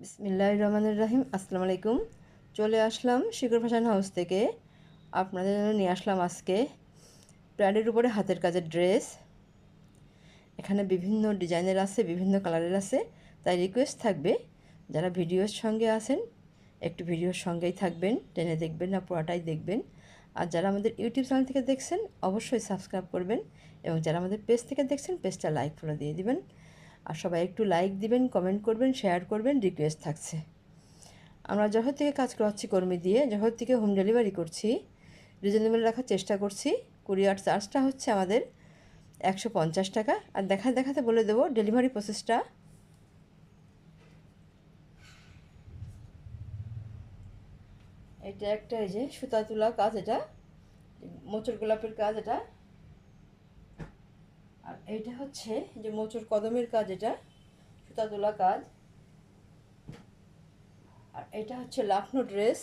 বিসমিল্লাহ রহমানুর রাহিম, আসসালামু আলাইকুম। চলে আসলাম শিকর ফ্যাশন হাউস থেকে। আপনাদের জন্য নিয়ে আসলাম আজকে প্যাডের উপরে হাতের কাজের ড্রেস। এখানে বিভিন্ন ডিজাইনের আছে, বিভিন্ন কালারের আছে, তাই রিকোয়েস্ট থাকবে যারা ভিডিওর সঙ্গে আছেন, একটু ভিডিওর সঙ্গেই থাকবেন, টেনে দেখবেন না পুরাটাই দেখবেন। আর যারা আমাদের ইউটিউব চ্যানেল থেকে দেখছেন, অবশ্যই সাবস্ক্রাইব করবেন এবং যারা আমাদের পেজ থেকে দেখছেন, পেজটা লাইক ফলো দিয়ে দিবেন। আর সবাই একটু লাইক দিবেন কমেন্ট করবেন শেয়ার করবেন রিকোয়েস্ট থাকছে। আমরা জহর থেকে কাজ করাচ্ছি কর্মী দিয়ে, জহর থেকে হোম ডেলিভারি করছি রিজনেবল রাখার চেষ্টা করছি। কুরিয়ার চার্জটা হচ্ছে আমাদের একশো পঞ্চাশ টাকা। আর দেখা দেখাতে বলে দেবো ডেলিভারি প্রসেসটা এটা একটা এই যে সুতা তোলা কাজ এটা মোচর গোলাপের কাজ এটা। আর এইটা হচ্ছে যে মোচর কদমের কাজ এটা সুতা তোলা কাজ। আর এটা হচ্ছে লাফনো ড্রেস।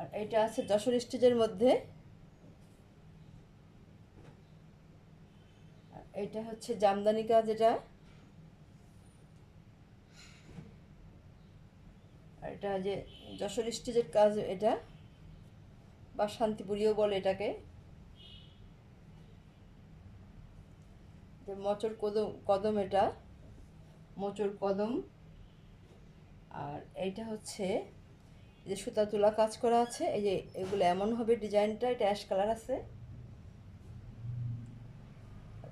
আর এটা আছে যশোর স্টেজের মধ্যে। আর এইটা হচ্ছে জামদানি কাজ এটা। আর এটা যে যশোর স্টেজের কাজ এটা, বা শান্তিপুরিও বলে এটাকে। মচর কদম কদম এটা। মোচর কদম। আর এইটা হচ্ছে যে সুতা তুলা কাজ করা আছে, এই যে এগুলো এমন হবে ডিজাইনটা, এটা অ্যাশ কালার আছে।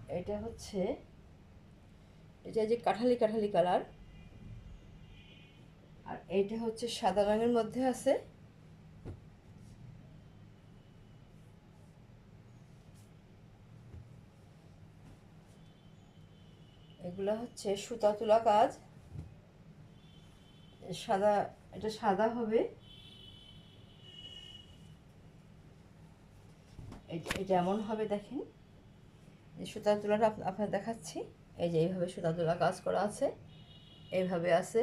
এটা হচ্ছে এটা যে কাঠালি কাঠালি কালার। আর এইটা হচ্ছে সাদা রঙের মধ্যে আছে। এগুলো হচ্ছে সুতা তুলা কাজ। সাদা, এটা সাদা হবে। এটা এমন হবে, দেখেন। সুতা তুলাটা আপনার দেখাচ্ছি। এই যে এইভাবে সুতা তুলা কাজ করা আছে, এইভাবে আছে।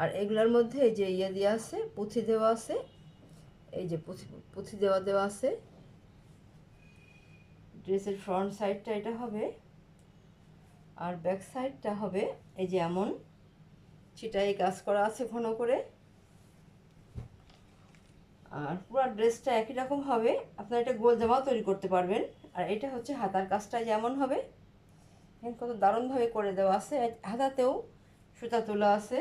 আর এগুলোর মধ্যে এই যে ইয়ে দেওয়া আছে, পুঁথি দেওয়া আছে, এই যে পুঁথি পুঁথি দেওয়া দেওয়া আছে। ড্রেসের ফ্রন্ট সাইডটা এটা হবে। আর ব্যাক সাইডটা হবে এই যে এমন। সেটাই কাজ করা আছে ঘন করে। আর পুরো ড্রেসটা একই রকম হবে। আপনারা এটা গোল জামাও তৈরি করতে পারবেন। আর এটা হচ্ছে হাতার কাজটা যেমন হবে। কত দারুণভাবে করে দেওয়া আছে। হাতাতেও সুতা তোলা আছে।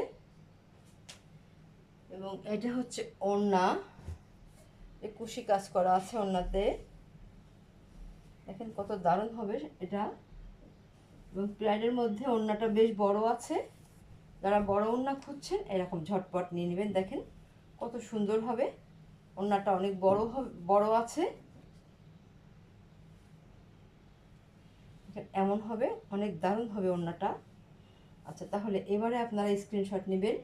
এবং এটা হচ্ছে ওড়না। কুশি কাজ করা আছে ওড়নাতে। দেখেন কত দারুণ হবে এটা। এবং প্রাইডের মধ্যে ওড়নাটা বেশ বড় আছে। যারা বড় ওড়না খুঁজছেন, এরকম ঝটপট নিয়ে নেবেন। দেখেন কত সুন্দর হবে। ওড়নাটা অনেক বড় বড় আছে। এমন হবে, অনেক দারুণ হবে ওড়নাটা। আচ্ছা তাহলে এবারে আপনারা স্ক্রিনশট নেবেন।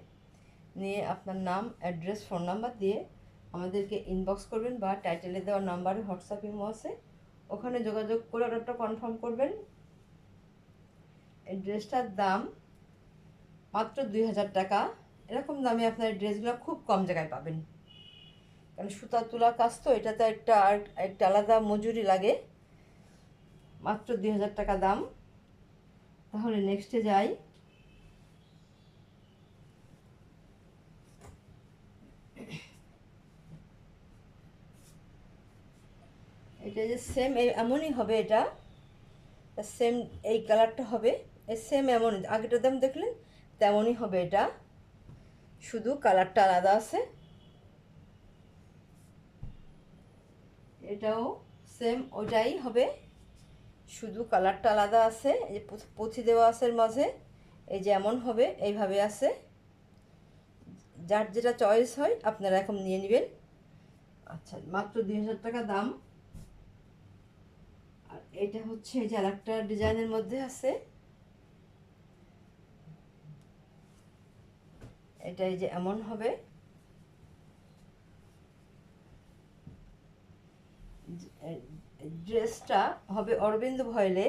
নিয়ে আপনার নাম অ্যাড্রেস ফোন নাম্বার দিয়ে আমাদেরকে ইনবক্স করবেন বা টাইটেলে দেওয়া নাম্বারে হোয়াটসঅ্যাপ ইমো আছে ওখানে যোগাযোগ করে অর্ডারটা কনফার্ম করবেন। এই ড্রেসটার দাম মাত্র দুই হাজার টাকা। এরকম দামে আপনার ড্রেসগুলো খুব কম জায়গায় পাবেন। কারণ সুতা, তোলা, কাজ তো, এটাতে একটা আর একটা আলাদা মজুরি লাগে। মাত্র দুই হাজার টাকা দাম। তাহলে নেক্সটে যাই। এটা যে সেম এমনই হবে এটা। সেম এই কালারটা হবে। সেম এমন আগেটার দাম দেখলেন, তেমনই হবে এটা। শুধু কালারটা আলাদা আছে। এটাও সেম ওটাই হবে। শুধু কালারটা আলাদা আছে, এই যে পুঁথি দেওয়া আছে মাঝে, এই যে এমন হবে, এইভাবে আছে। যার যেটা চয়েস হয়, আপনারা এখন নিয়ে নেবেন। আচ্ছা মাত্র দুই হাজার টাকা দাম। আর এটা হচ্ছে যে আর একটা ডিজাইনের মধ্যে আছে। এটাই যে এমন হবে। ড্রেসটা হবে অরবিন্দ ভয়েলে,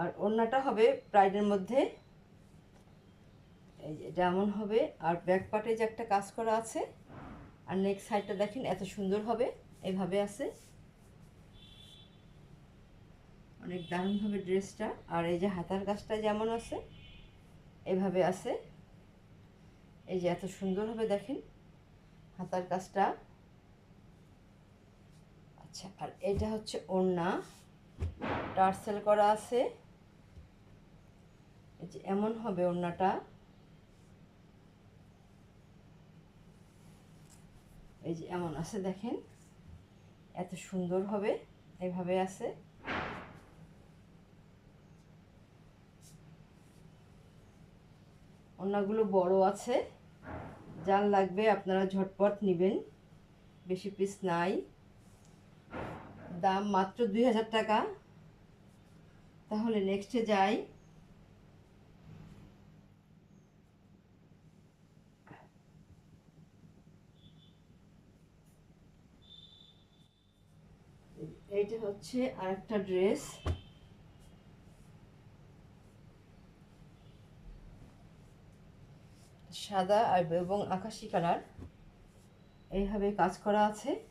আর ওড়নাটা হবে প্রাইডের মধ্যে। এই যে যেমন হবে, আর ব্যাক পার্টে যে একটা কাজ করা আছে, আর নেক্সট সাইডটা দেখেন এত সুন্দর হবে, এভাবে আছে। অনেক দারুণ হবে ড্রেসটা, আর এই যে হাতার কাজটা যেমন আছে, এভাবে আছে। এই যে এত সুন্দর হবে দেখেন হাতার কাজটা। আচ্ছা আর এটা হচ্ছে ওড়না। টার্সেল করা আছে। এই যে এমন হবে ওড়নাটা। এই যে এমন আছে দেখেন। এত সুন্দর হবে, এভাবে আছে। ওনাগুলো বড় আছে। যার লাগবে, আপনারা ঝটপট নেবেন। বেশি পিস নাই। দাম মাত্র দুই হাজার টাকা। তাহলে নেক্সটে যাই। এইটা হচ্ছে আরেকটা ড্রেস সাদা আর এবং আকাশি কালার। এইভাবে কাজ করা আছে।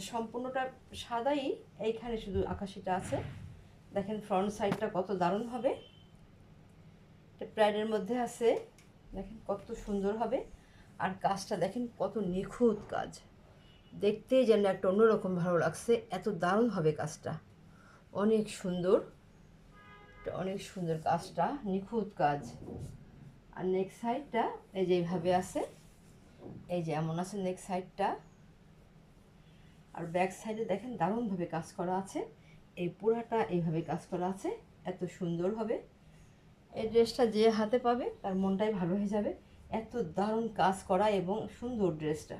সম্পূর্ণটা সাদাই, এইখানে শুধু আকাশিটা আছে। দেখেন ফ্রন্ট সাইডটা কত দারুণ হবে। প্রাইডের মধ্যে আছে। দেখেন, কত সুন্দর হবে। আর কাজটা দেখেন, কত নিখুঁত কাজ। দেখতেই যেন একটা অন্যরকম ভালো লাগছে। এত দারুণ হবে কাজটা। অনেক সুন্দর। অনেক সুন্দর কাজটা। নিখুঁত কাজ। আর নেক্সট সাইডটা এই যে এইভাবে আছে, এই যে এমন আছে নেক্সট সাইডটা আর ব্যাক সাইডে দেখেন দারুণভাবে কাজ করা আছে, এই পুরাটা এইভাবে কাজ করা আছে, এত সুন্দর হবে। এই ড্রেসটা যে হাতে পাবে, তার মনটাই ভালো হয়ে যাবে। এত দারুণ কাজ করা এবং সুন্দর ড্রেসটা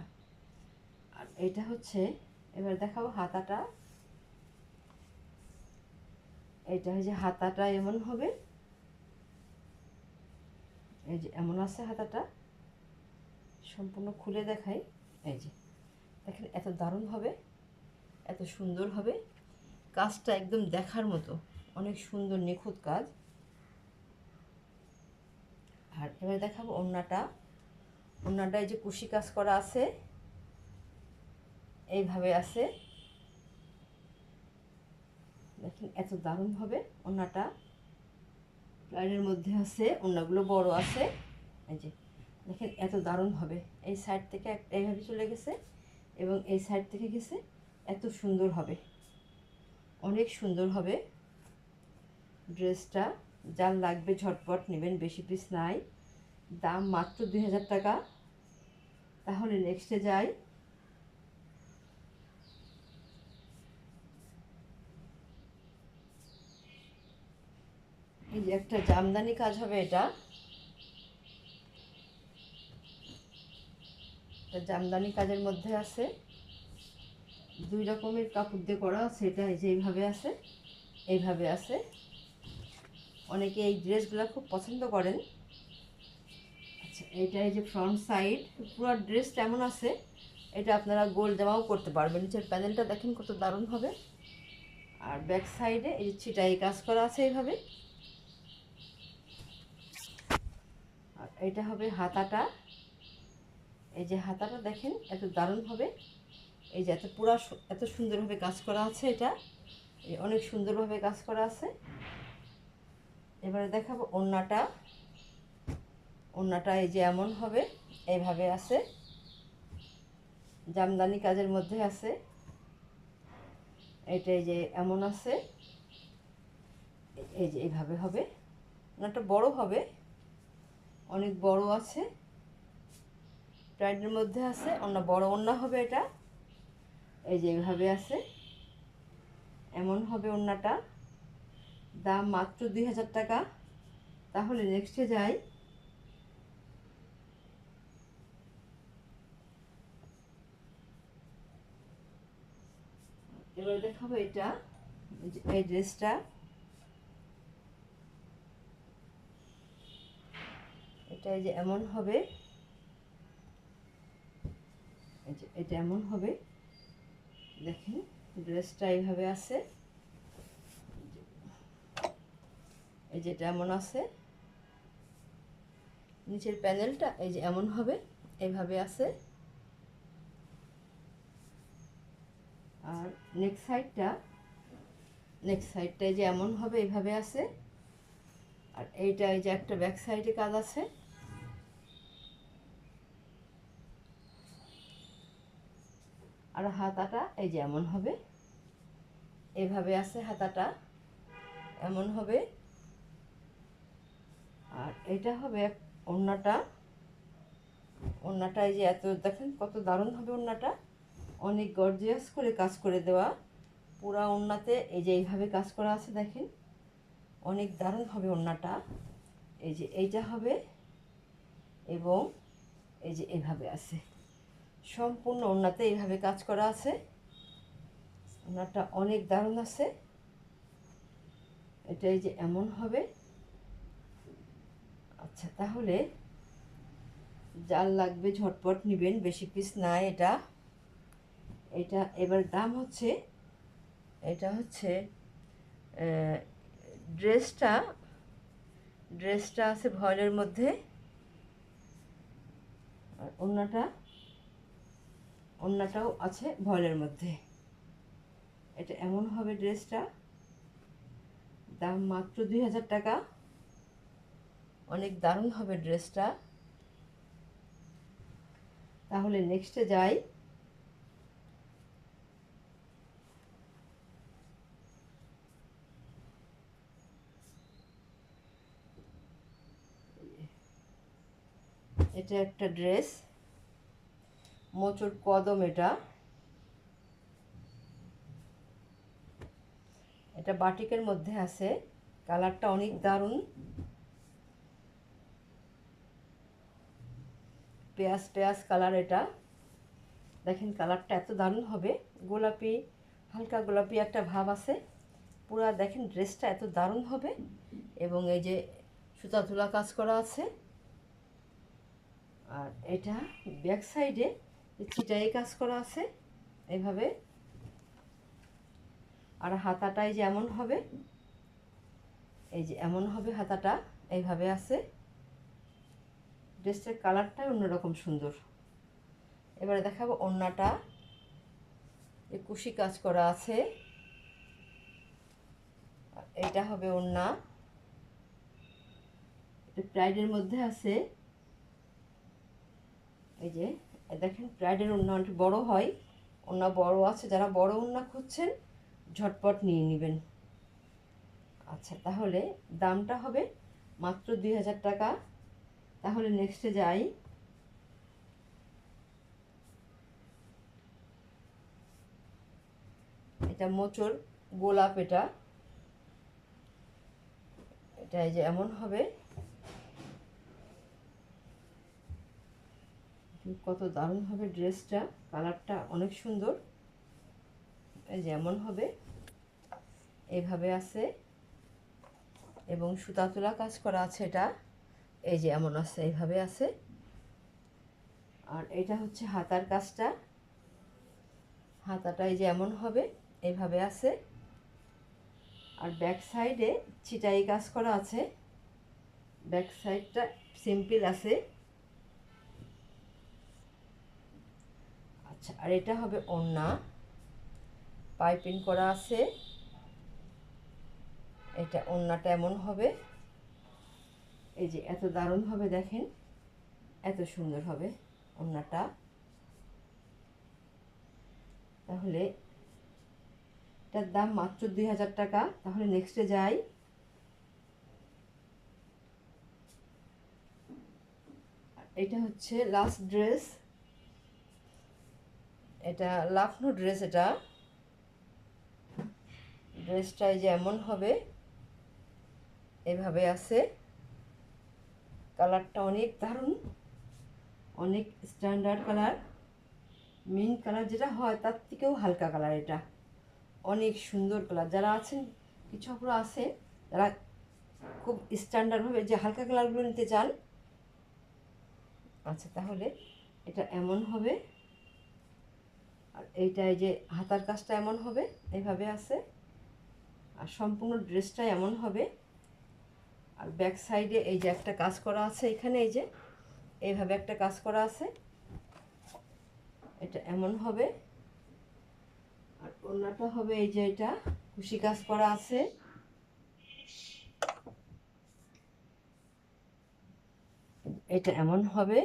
আর এটা হচ্ছে, এবার দেখাবো হাতাটা। এটা হচ্ছে হাতাটা এমন হবে। এই যে এমন আছে হাতাটা, সম্পূর্ণ খুলে দেখাই। এই যে, দেখেন এত দারুণ হবে, এত সুন্দর হবে। কাজটা একদম দেখার মতো, অনেক সুন্দর নিখুঁত কাজ। আর এবার দেখাবো ওড়নাটা। ওড়নাটা এই যে কুশি কাজ করা আছে, এইভাবে আছে। দেখেন এত দারুণ হবে ওড়নাটা। লাইনের মধ্যে আছে, ওড়নাগুলো বড় আছে। এই যে, দেখেন এত দারুণ হবে। এই সাইড থেকে এইভাবে চলে গেছে এবং এই সাইড থেকে গেছে, এত সুন্দর হবে। অনেক সুন্দর হবে। ড্রেসটা যার লাগবে ঝটপট নেবেন, বেশি পিস নাই। দাম মাত্র দুই হাজার টাকা। তাহলে নেক্সটে যাই। এই যে একটা জামদানি কাজ হবে এটা। জামদানি কাজের মধ্যে আছে। দুই রকমের কাপড় দিয়ে করা সেটা এই যে এইভাবে আছে এইভাবে আছে। অনেকে এই ড্রেসগুলো খুব পছন্দ করেন। আচ্ছা এইটা এই যে ফ্রন্ট সাইড পুরো ড্রেস কেমন আছে? এটা আপনারা গোল জামাও করতে পারবেন। নিচের প্যানেলটা দেখেন কত দারুণ হবে। আর ব্যাক সাইডে এই যে ছিটাই কাজ করা আছে এইভাবে। এটা হবে হাতাটা। এই যে হাতাটা দেখেন, এত দারুণ হবে। এই যে এত পুরা এত সুন্দরভাবে কাজ করা আছে এটা। এই অনেক সুন্দরভাবে কাজ করা আছে। এবারে দেখাবো ওড়নাটা। ওড়নাটা এই যে এমন হবে এইভাবে আছে। জামদানি কাজের মধ্যে আছে। এটা এই যে এমন আছে। এই যে এইভাবে হবে। ওনাটা বড় হবে। অনেক বড় আছে। প্রাইডের মধ্যে আছে, অন্য বড় ওড়না হবে এটা। এই যে এইভাবে আছে। এমন হবে ওড়নাটা দাম মাত্র দুই হাজার টাকা। তাহলে নেক্সটে যাই। এবার দেখাবো এটা, এই ড্রেসটা এটা এই যে এমন হবে, এই যে এটা এমন হবে, দেখেন ড্রেসটা এইভাবে আছে, এই যে এটা এমন আছে, নিচের প্যানেলটা এই যে এমন হবে এইভাবে আছে, আর নেক্সট সাইডটা নেক্সট সাইডটায় যে এমন হবে এইভাবে আছে, আর এইটা এই যে একটা ব্যাক সাইডে কাজ আছে। আর হাতাটা এই যে এমন হবে। এভাবে আছে হাতাটা, এমন হবে। আর এটা হবে ওড়নাটা ওড়নাটা। এই যে এত, দেখেন কত দারুণ হবে ওড়নাটা। অনেক গর্জিয়াস করে কাজ করে দেওয়া। পুরা ওড়নাতে এই যে এইভাবে কাজ করা আছে, দেখেন। অনেক দারুণ হবে ওড়নাটা। এই যে এইটা হবে এবং এই যে এভাবে আছে। সম্পূর্ণ ওড়নাতে এইভাবে কাজ করা আছে। ওড়নাটা অনেক দারুণ আছে। এটা এই যে এমন হবে। আচ্ছা তাহলে জাল লাগবে, ঝটপট নেবেন, বেশি পিস নাই এটা। এটা এবার দাম হচ্ছে, এটা হচ্ছে ড্রেসটা ড্রেসটা আছে ভয়েলের মধ্যে। আর অন্যটা অন্যটাও আছে ভয়েলের মধ্যে। এটা এমন হবে ড্রেসটা। দাম মাত্র দুই হাজার টাকা। অনেক দারুণ হবে ড্রেসটা। তাহলে নেক্সটে যাই। এটা একটা ড্রেস। মোচর কদম এটা। এটা বাটিকের মধ্যে আছে। কালারটা অনেক দারুণ। পেঁয়াজ পেঁয়াজ কালার এটা। দেখেন কালারটা এত দারুণ হবে। গোলাপি, হালকা গোলাপি একটা ভাব আছে। পুরা দেখেন ড্রেসটা এত দারুণ হবে। এবং এই যে সুতা তুলা কাজ করা আছে। আর এটা ব্যাক সাইডে চিটাই কাজ করা আছে এইভাবে আর হাতাটাই যে এমন হবে, এই যে এমন হবে হাতাটা, এইভাবে আছে। ড্রেসটার কালারটাই অন্যরকম সুন্দর। এবারে দেখাবো ওড়নাটা। এই কুশি কাজ করা আছে। এটা হবে এটা প্রাইডের মধ্যে আছে। এই যে দেখেন প্রাইডের ওড়না অনেক বড় হয়। ওড়না বড় আছে, যারা বড় ওড়না খুঁজছেন, ঝটপট নিয়ে নেবেন। আচ্ছা তাহলে দামটা হবে মাত্র দুই হাজার টাকা। তাহলে নেক্সটে যাই। এটা মোচর গোলাপ এটা। এটা এই যে এমন হবে। কত দারুণ হবে ড্রেসটা, কালারটা অনেক সুন্দর। এই যে এমন হবে। এইভাবে আছে। এবং সুতা তোলা কাজ করা আছে এটা। এই যে এমন আছে, এইভাবে আছে। আর এটা হচ্ছে হাতার কাজটা। হাতাটা এই যে এমন হবে এইভাবে আছে। আর ব্যাক সাইডে ছিটাই কাজ করা আছে। ব্যাক সাইডটা সিম্পল আছে। আচ্ছা আর এটা হবে ওড়না পাইপিং করা আছে। এটা ওড়নাটা এমন হবে। এই যে এত দারুণ হবে দেখেন। এত সুন্দর হবে ওড়নাটা তাহলে এটার দাম মাত্র দুই হাজার টাকা। তাহলে নেক্সটে যাই। এটা হচ্ছে লাস্ট ড্রেস এটা লাখনো ড্রেস এটা। ড্রেসটাই যে এমন হবে, এভাবে আছে। কালারটা অনেক দারুণ, অনেক স্ট্যান্ডার্ড কালার। মেন কালার যেটা হয় তার থেকেও হালকা কালার এটা। অনেক সুন্দর কালার। যারা আছেন, কিছু আপুরা আছে যারা খুব স্ট্যান্ডার্ডভাবে যে হালকা কালারগুলো নিতে চান। আচ্ছা তাহলে এটা এমন হবে। আর এইটা এই যে হাতার কাজটা এমন হবে এইভাবে আছে। আর সম্পূর্ণ ড্রেসটা এমন হবে। আর ব্যাক সাইডে এই যে একটা কাজ করা আছে এখানে, এই যে এইভাবে একটা কাজ করা আছে। এটা এমন হবে। আর ওড়নাটা হবে এই যে এটা, খুশি কাজ করা আছে। এটা এমন হবে।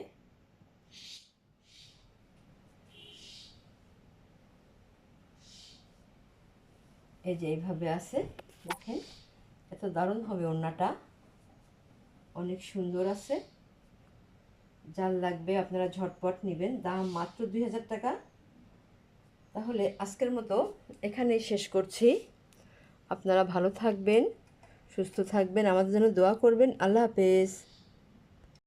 এই যে এইভাবে আছে, দেখেন, এত দারুণ হবে ওড়নাটা। অনেক সুন্দর আছে। যার লাগবে, আপনারা ঝটপট নেবেন। দাম মাত্র দুই হাজার টাকা। তাহলে আজকের মতো এখানেই শেষ করছি। আপনারা ভালো থাকবেন, সুস্থ থাকবেন। আমাদের জন্য দোয়া করবেন। আল্লাহ হাফেজ।